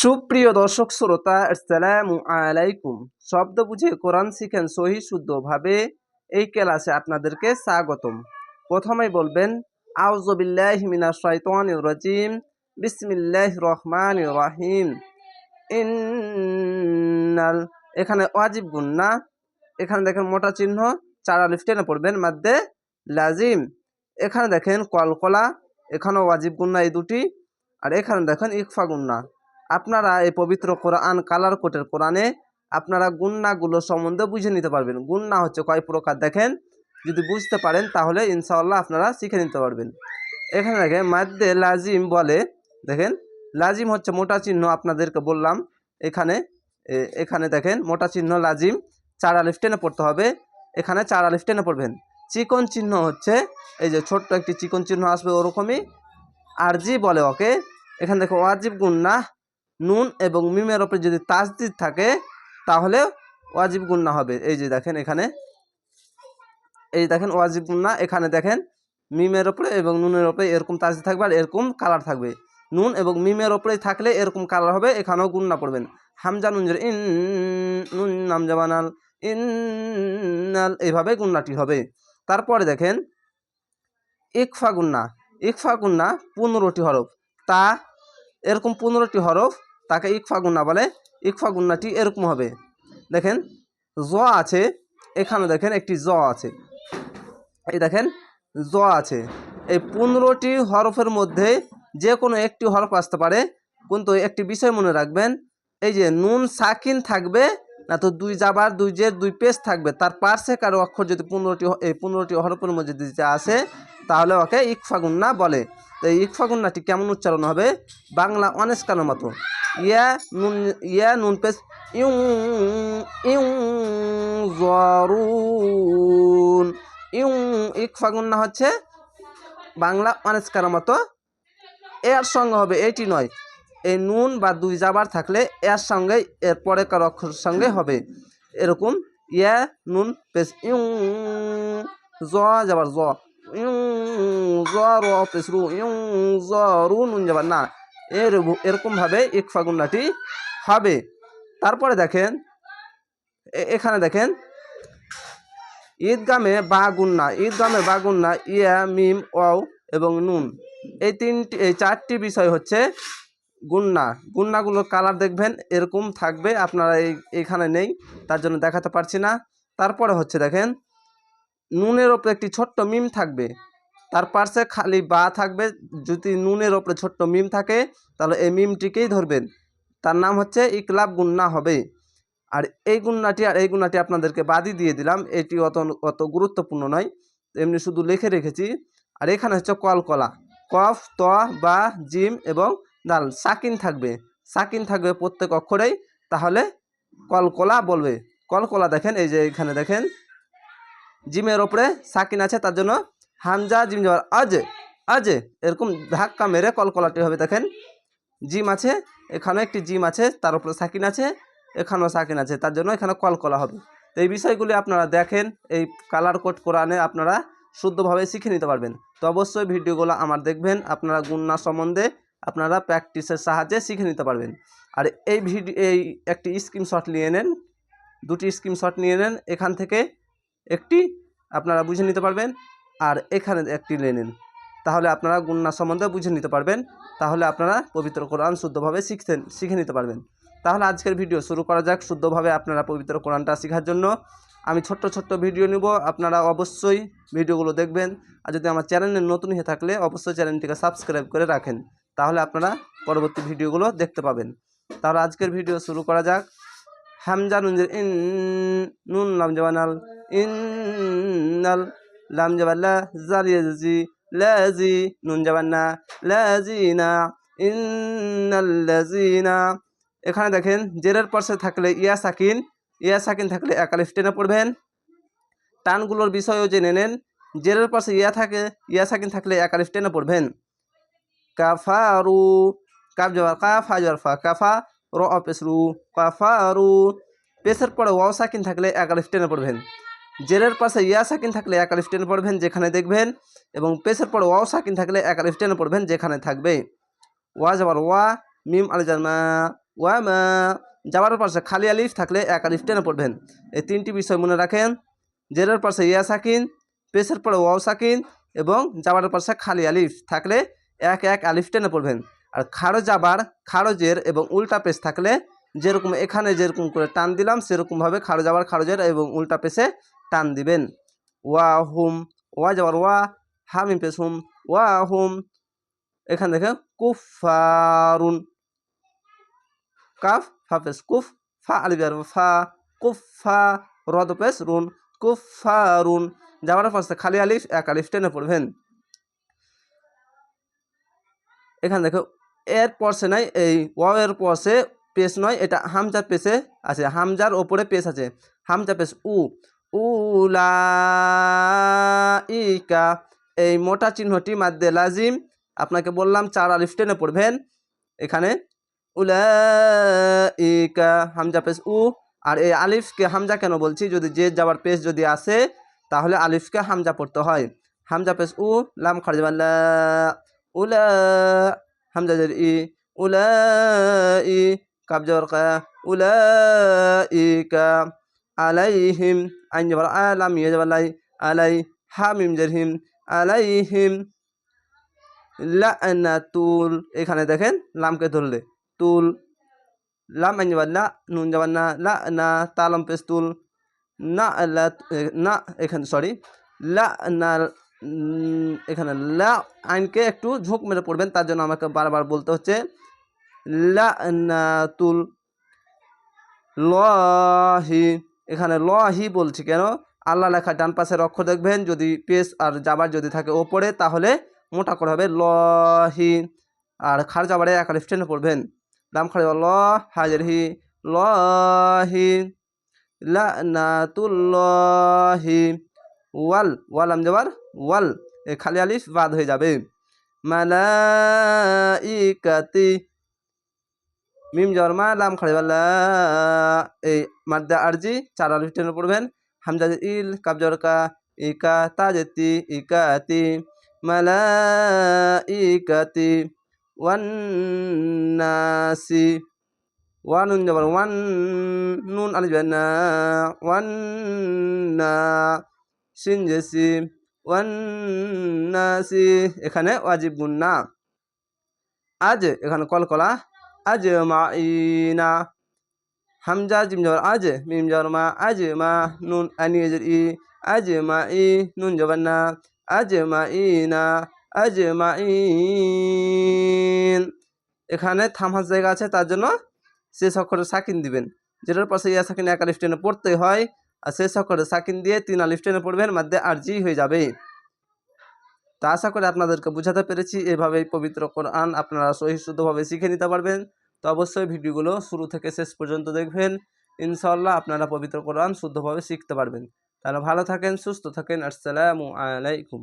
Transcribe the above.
সুপ্রিয় দর্শক শ্রোতা, আসসালামু আলাইকুম। শব্দ বুঝে কোরআন শিখেন সহি শুদ্ধভাবে এই ক্লাসে আপনাদেরকে স্বাগতম। প্রথমেই বলবেন আউজবিল্লাহ মিনা শৈতান রাজিম বিসমিল্লাহ রহমান রহিম। ইন্নাল, এখানে ওয়াজিব গুন্না এখানে দেখেন মোটা চিহ্ন, চারা লিফটেনে পড়বেন, মাদ্দে লাজিম। এখানে দেখেন কলকলা, এখানেও ওয়াজিব গুন্না এই দুটি। আর এখানে দেখেন ইকফা গুন্না আপনারা এই পবিত্র কোরআন, কালার কোটের কোরআনে আপনারা গুন্নাগুলো সম্বন্ধে বুঝে নিতে পারবেন। গুন্না হচ্ছে কয় প্রকার দেখেন? যদি বুঝতে পারেন তাহলে ইনশাআল্লাহ আপনারা শিখে নিতে পারবেন। এখানে দেখে মাদ্দে লাজিম বলে, দেখেন? লাজিম হচ্ছে মোটা চিহ্ন আপনাদেরকে বললাম। এখানে এখানে দেখেন, মোটা চিহ্ন লাজিম, চার আলিফ টেনে পড়তে হবে। এখানে চার আলিফ টেনে পড়বেন। চিকন চিহ্ন হচ্ছে, এই যে ছোট্ট একটি চিকন চিহ্ন আসবে ওরকমই। আর জি বলে ওকে। এখানে দেখো, ওয়াজিব গুন্না নুন এবং মিমের ওপরে যদি তাজদিদ থাকে, তাহলে ওয়াজিব গুন্না হবে। এই যে দেখেন এখানে। এই দেখেন ওয়াজিব গুন্না এখানে দেখেন মিমের ওপরে এবং নুনের ওপরে এরকম তাজদিদ থাকবে আর এরকম কালার থাকবে। নুন এবং মিমের ওপরে থাকলে এরকম কালার হবে, এখানেও গুন্না পড়বেন হামজা নুনজের ইন, নুন নামজা বানাল ইন্নাল এইভাবে গুন্নাটি হবে। তারপরে দেখেন ইকফা গুন্না ইকফা গুন্না পনেরোটি হরফ। তা এরকম পনেরোটি হরফ তাকে ইকফা গুন্না বলে, ইকফা গুন্নাটি এরকম হবে। দেখেন, জ আছে, এখানে দেখেন একটি জ আছে। এই দেখেন, জ আছে। এই পনেরোটি হরফের মধ্যে যে কোনো একটি হরফ আসতে পারে, কিন্তু একটি বিষয় মনে রাখবেন, এই যে নুন সাকিন থাকবে না তো দুই যাবার, দুই যে দুই পেজ থাকবে। তার পার্শ্বে কারও অক্ষর যদি পনেরোটি এই পনেরোটি হরফের মধ্যে যদি আসে, তাহলে ওকে ইকফাগুন্না বলে। তো এই ইকফাগুন্নাটি কেমন উচ্চারণ হবে? বাংলা অনেস্কানোর মতো। ইয়া নুন ইয়া নুন পেশ ইউ ইউ জরুন। ইউ ইকফাগুন্না হচ্ছে বাংলা অনেস্কানোর মতো। এর সঙ্গে হবে, এটি নয়। এই নুন বা দুই জাবার থাকলে এর সঙ্গে, এর পরে কার অক্ষরের সঙ্গে হবে। এরকম, ইয়া, নুন পেশ ইউ, জ যাবার জ। ইউ, জ, র পেশ রু, ইউ রু, নুন যাবার না। এর এরকমভাবে ইকফা গুন্নাটি হবে। তারপরে দেখেন এখানে দেখেন, ঈদগামে বা গুন্না ঈদগামে বা গুন্না ইয়া, মিম, ওয়াও এবং নুন। এই তিনটি, এই চারটি বিষয় হচ্ছে গুন্না, গুন্নাগুলোর কালার দেখবেন, এরকম থাকবে, আপনারা এই, এখানে নেই, তার জন্য দেখাতে পারছি না। তারপরে হচ্ছে দেখেন, নুনের ওপরে একটি ছোট্ট মিম থাকবে, তার পার্শ্বে খালি বা থাকবে, যদি নুনের ওপরে ছোট্ট মিম থাকে, তাহলে এই মিমটিকেই ধরবেন। তার নাম হচ্ছে ইকলাব গুন্না হবে। আর এই গুন্নাটি আর এই গুন্নাটি আপনাদেরকে বাদই দিয়ে দিলাম, এটি অত অত গুরুত্বপূর্ণ নয়, এমনি শুধু লিখে রেখেছি। আর এখানে হচ্ছে কলকলা, কফ, ত, বা, জিম এবং দাল সাকিন থাকবে। সাকিন থাকবে প্রত্যেক অক্ষরেই, তাহলে কলকলা বলবে। কলকলা দেখেন, এই যে এখানে দেখেন, জিমের ওপরে সাকিন আছে, তার জন্য হামজা জিম যাওয়ার আজ আজ, এরকম ধাক্কা মেরে কলকলাটি হবে, দেখেন। জিম আছে এখানে একটি জিম আছে, তার উপরে সাকিন আছে, এখানেও সাকিন আছে, তার জন্য এখানে কলকলা হবে। তো এই বিষয়গুলি আপনারা দেখেন, এই কালার কোড কোরআনে আপনারা শুদ্ধভাবে শিখে নিতে পারবেন। তো অবশ্যই ভিডিওগুলো আমার দেখবেন, আপনারা গুন্না সম্বন্ধে আপনারা প্র্যাকটিসের সাহায্যে শিখে নিতে পারবেন। আর এই ভিডিও এই একটি স্ক্রিনশট নিয়ে নেন, দুটি স্ক্রিনশট নিয়ে নেন, এখান থেকে একটি আপনারা বুঝে নিতে পারবেন আর এখানে একটি নিয়ে নেন। তাহলে আপনারা গুন্না সম্বন্ধে বুঝে নিতে পারবেন, তাহলে আপনারা পবিত্র কোরআন শুদ্ধভাবে শিখতেন শিখে নিতে পারবেন। তাহলে আজকের ভিডিও শুরু করা যাক শুদ্ধভাবে আপনারা পবিত্র কোরআনটা শেখার জন্য। আমি ছোট্ট ছোট্ট ভিডিও নিব, আপনারা অবশ্যই ভিডিওগুলো দেখবেন। আর যদি আমার চ্যানেলে নতুন হয়ে থাকলে অবশ্যই চ্যানেলটিকে সাবস্ক্রাইব করে রাখেন। তাহলে আপনারা পরবর্তী ভিডিওগুলো দেখতে পাবেন। তাহলে আজকের ভিডিও শুরু করা যাক। হামজা নুনজের ইন নুন লাম জবানাল ইন্নাল লাম জবাল্লা জারিয়াজি লাজি নুন জবান্না লাজিনা ইন্নাল্লাজিনা এখানে দেখেন, জেরের পাশে থাকলে ইয়া সাকিন ইয়া সাকিন থাকলে একালিফ টেনে পড়বেন। টানগুলোর বিষয়ও জেনে নেন। জেরের পাশে ইয়া থাকে, ইয়া সাকিন থাকলে একালিফ টেনে পড়বেন। কাফারু কাফ জবার কাফ হাজার ফা কাফা র পেসরু কাফারু পেসের পরে ওয়াও সাকিন থাকলে একালিফ টেনে পড়বেন জেরের পাশে ইয়া সাকিন থাকলে একালিফ টেনে পড়বেন যেখানে দেখবেন এবং পেসের পরে ওয়াও সাকিন থাকলে একালিফ টেনে পড়বেন যেখানে থাকবে ওয়া যাবার ওয়া মিম আলিজার মা ওয়া মা যাওয়ার পাশে খালি আলিফ থাকলে এক আলিফ টেনে পড়বেন এই তিনটি বিষয় মনে রাখেন জেরের পাশে ইয়া সাকিন পেশের পরে ওয়াও সাকিন এবং যাবার পাশে খালি আলিফ থাকলে এক এক আলিফ টেনে পড়বেন। আর খারজ আবার খারজের এবং উল্টা পেশ থাকলে যেরকম এখানে যেরকম করে টান দিলাম সেরকমভাবে খাড়ো যাবার খাড়ো জের এবং উল্টা পেশে টান দিবেন। ওয়া হুম, ওয়া যাবার ওয়া, হামিম পেশ হুম, ওয়া হুম, এখান থেকে কুফারুন কাফ, ফা পেশ, কুফ, ফা, আলিফ আর ফা কুফা রদ পেশ, রুন কুফারুন যাওয়ার পাশে খালি আলিফ, এক আলিফ টেনে পড়বেন। এখানে দেখো, এর পরশে নাই, এই ওয়াও এর পরশে পেশ নয়, এটা হামজার পেশে আছে, হামজার ওপরে পেশ আছে, হামজা পেশ উ উলা এই মোটা চিহ্নটি মাদ্দে লাজিম, আপনাকে বললাম চার আলিফ টেনে পড়বেন, এখানে উলা হামজা পেশ উ, আর এই আলিফকে হামজা কেন বলছি, যদি যে যাবার পেশ যদি আসে, তাহলে আলিফকে হামজা পড়তে হয়, হামজা পেশ উ, লাম খারজবাল্লা উলা হামজা জের ই উলা ই, কাব জবর কা উলা ইকা আলাইহিম, আইন জবর আলাম ইয়ে জবর লাই, আলাই, হামিম জের হিম, আলাইহিম, লানাতুল, এখানে দেখেন লামকে ধরলে, তুল, লাম আইন জবর লা, নুন জবর না, লা না তালম পেশ তুল না লা না, এখানে, সরি, লা না এখানে লা আইনকে একটু ঝোঁক মেরে পড়বেন, তার জন্য আমাকে বারবার বলতে হচ্ছে, লা না লহি। এখানে লহি বলছি কেন? আল্লাহ লেখা ডান পাশের অক্ষর দেখবেন, যদি পেস আর জাবার যদি থাকে ওপরে, তাহলে মোটা করে হবে লহি। আর খার জাবারে এক আলিফ পড়বেন লাম খাড়ে ল হাজের হি লহি। লা না তুল্লহি ওয়াল ওয়াল আম যাবার ওয়াল। খালি আলিফ, বাদ হয়ে যাবে। মালাইকাতি। মিম জর্মা লাম খাড়ি বাল্লা এই মাদ্দা আরজি চার আলিফ টেনে পড়বেন। হামজা ইল কাব জর কা ইকা তা যেতি ইকাতি মালাইকাতি। ওয়ান্নাসি। ওয়ান নুন যাবার ওয়ান নুন আলিফ না ওয়ান না সিন জেসি ওয়ান্নাসি, এখানে ওয়াজিব গুন্না আজ এখানে কলকলা, আজ মাইনা হামজা, জিম জবর, আজ মিম জবর মা, আজ মা নুন, আনি ই, আজ মা ই নুন জবর না, আজ মা ই ইনা আজ মা ইন এখানে থামার জায়গা আছে, তার জন্য সে অক্ষরে সাকিন দিবেন। যেটার পাশে ইয়া সাকিন এক আলিফ টেনে পড়তে হয়। আর শেষ অক্ষরে সাকিন দিয়ে তিন আলিফ টেনে পড়বেন, মধ্যে আরজি হয়ে যাবে। তা আশা করে আপনাদেরকে বোঝাতে পেরেছি এভাবে পবিত্র কোরআন আপনারা সহিষ্ণুতভাবে শিখে নিতে পারবেন। তো অবশ্যই ভিডিওগুলো শুরু থেকে শেষ পর্যন্ত দেখবেন ইনশাল্লাহ আপনারা পবিত্র কোরআন শুদ্ধভাবে শিখতে পারবেন। তাহলে ভালো থাকেন, সুস্থ থাকেন, আসসালামু আলাইকুম।